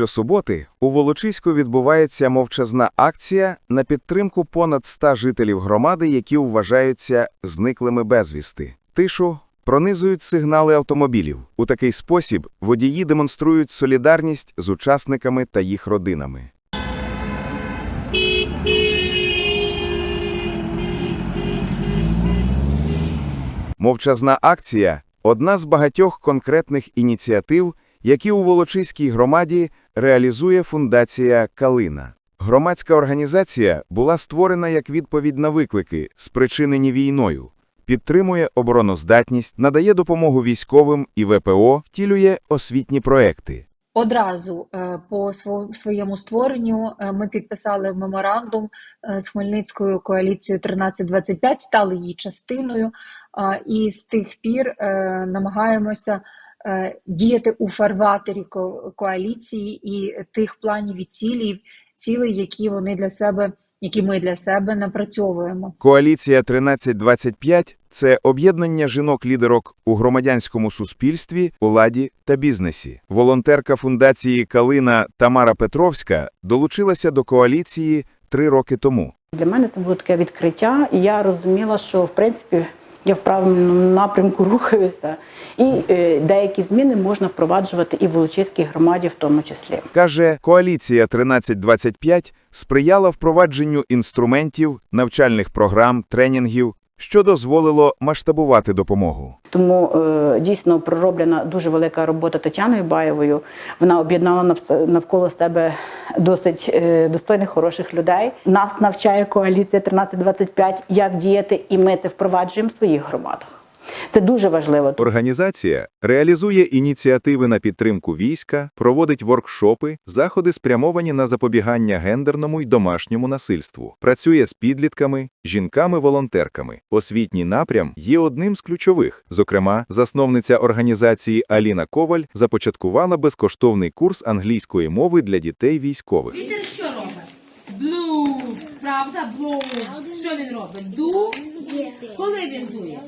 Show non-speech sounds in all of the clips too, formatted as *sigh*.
Щосуботи у Волочиську відбувається мовчазна акція на підтримку понад 100 жителів громади, які вважаються зниклими безвісти. Тишу пронизують сигнали автомобілів. У такий спосіб водії демонструють солідарність з учасниками та їх родинами. Мовчазна акція одна з багатьох конкретних ініціатив, які у Волочиській громаді реалізує фундація Калина. Громадська організація була створена як відповідь на виклики, спричинені війною, підтримує обороноздатність, надає допомогу військовим і ВПО, втілює освітні проекти. Одразу е, по своєму створенню е, ми підписали меморандум е, з Хмельницькою коаліцією 1325, стали її частиною, і з тих пір намагаємося діяти у фарватері ко- коаліції і тих планів і цілей, цілей, які вони для себе, які ми для себе напрацьовуємо. Коаліція 1325 – це об'єднання жінок-лідерок у громадянському суспільстві, владі та бізнесі. Волонтерка фундації Калина Тамара Петровська долучилася до коаліції три роки тому. Для мене це було таке відкриття, і я розуміла, що в принципі я в правильному напрямку *laughs* рухаюся, і е, деякі зміни можна впроваджувати і в Волочиській громаді, в тому числі. Каже, коаліція 1325 сприяла впровадженню інструментів, навчальних програм, тренінгів, що дозволило масштабувати допомогу. Тому е, дійсно пророблена дуже велика робота Тетяною Баєвою. Вона об'єднала нав- навколо себе досить е, достойних, хороших людей. Нас навчає коаліція 1325, як діяти, і ми це впроваджуємо в своїх громадах. Це дуже важливо. Організація реалізує ініціативи на підтримку війська, проводить воркшопи, заходи спрямовані на запобігання гендерному й домашньому насильству, працює з підлітками, жінками-волонтерками. Освітній напрям є одним з ключових. Зокрема, засновниця організації Аліна Коваль започаткувала безкоштовний курс англійської мови для дітей військових. Вітер що робить? Блюз, правда? Блюз. Що він робить? Ду? Коли він дує?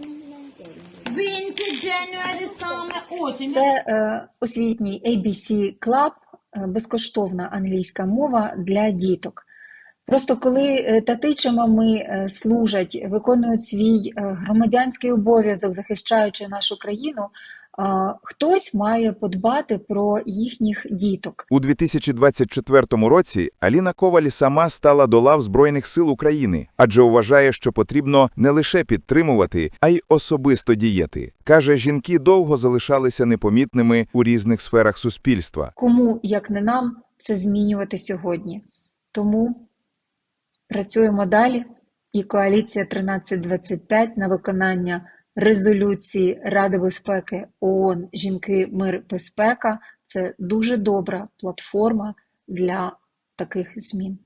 Це е, освітній ABC Club, е, безкоштовна англійська мова для діток. Просто коли е, тати чи мами е, служать, виконують свій громадянський обов'язок, захищаючи нашу країну, хтось має подбати про їхніх діток. У 2024 році Аліна Коваль сама стала до лав Збройних сил України, адже вважає, що потрібно не лише підтримувати, а й особисто діяти. Каже, жінки довго залишалися непомітними у різних сферах суспільства. Кому, як не нам, це змінювати сьогодні. Тому працюємо далі. І коаліція 1325 на виконання резолюції Ради безпеки ООН Жінки, мир, безпека це дуже добра платформа для таких змін.